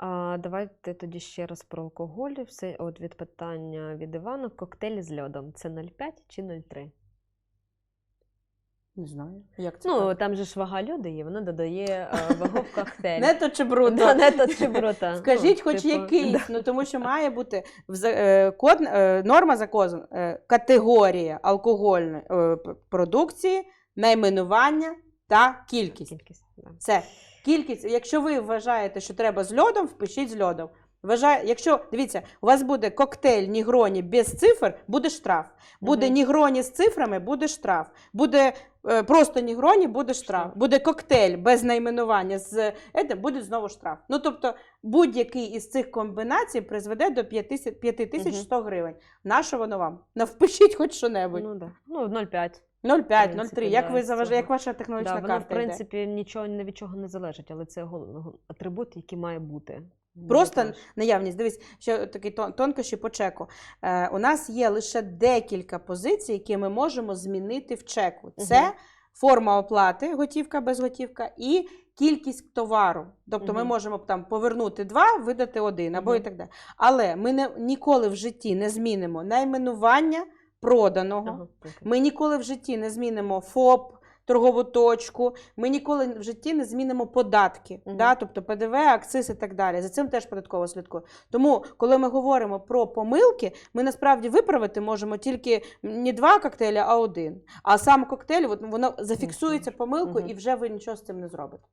А, давайте тоді ще раз про алкоголь. Все от від питання від Івана. Коктейль з льодом. Це 0,5 чи 0,3? Не знаю. Як це? Ну, так? там же ж вага льоду є, вона додає е, вагу в коктейль. Нето чи бруто? Да, нето чи бруто. Скажіть, Ну, хоч типу, якийсь, ну тому що має бути в е, код, е, норма закону, категорія алкогольної продукції, найменування та кількість. Кількість, да. Це кількість. Якщо ви вважаєте, що треба з льодом, впишіть з льодом. Вважає, якщо дивіться, у вас буде коктейль Нігроні без цифр, буде штраф. Буде Мгм. Нігроні з цифрами, буде штраф. Буде е, просто Нігроні, буде штраф. Буде коктейль без найменування з етим, буде знову штраф. Ну тобто будь-який із цих комбінацій призведе до 5100 гривень. Нащо воно вам? Навпишіть хоч що-небудь. Ну, да. ну 0,5. 0,5, в принципі, 0,3. Як ви заважаєте, як ваша технологічна Да, воно, карта в йде? принципі, нічого ні від чого не залежить, але це атрибут, який має бути. Просто наявність. Дивись, ще такі тонкощі по чеку. Е, у нас є лише декілька позицій, які ми можемо змінити в чеку. Це Мгм. форма оплати, готівка, безготівка, і кількість товару. Тобто ми можемо там повернути два, видати один або і так далі. Але ми не, ніколи в житті не змінимо найменування проданого. Ага. Ми ніколи в житті не змінимо ФОП, торгову точку. Ми ніколи в житті не змінимо податки, Мгм. да? тобто ПДВ, акциз і так далі. За цим теж податково слідкує. Тому, коли ми говоримо про помилки, ми насправді виправити можемо тільки не два коктейлі, а один. А сам коктейль, от, воно зафіксується помилкою, Мгм. і вже ви нічого з цим не зробите.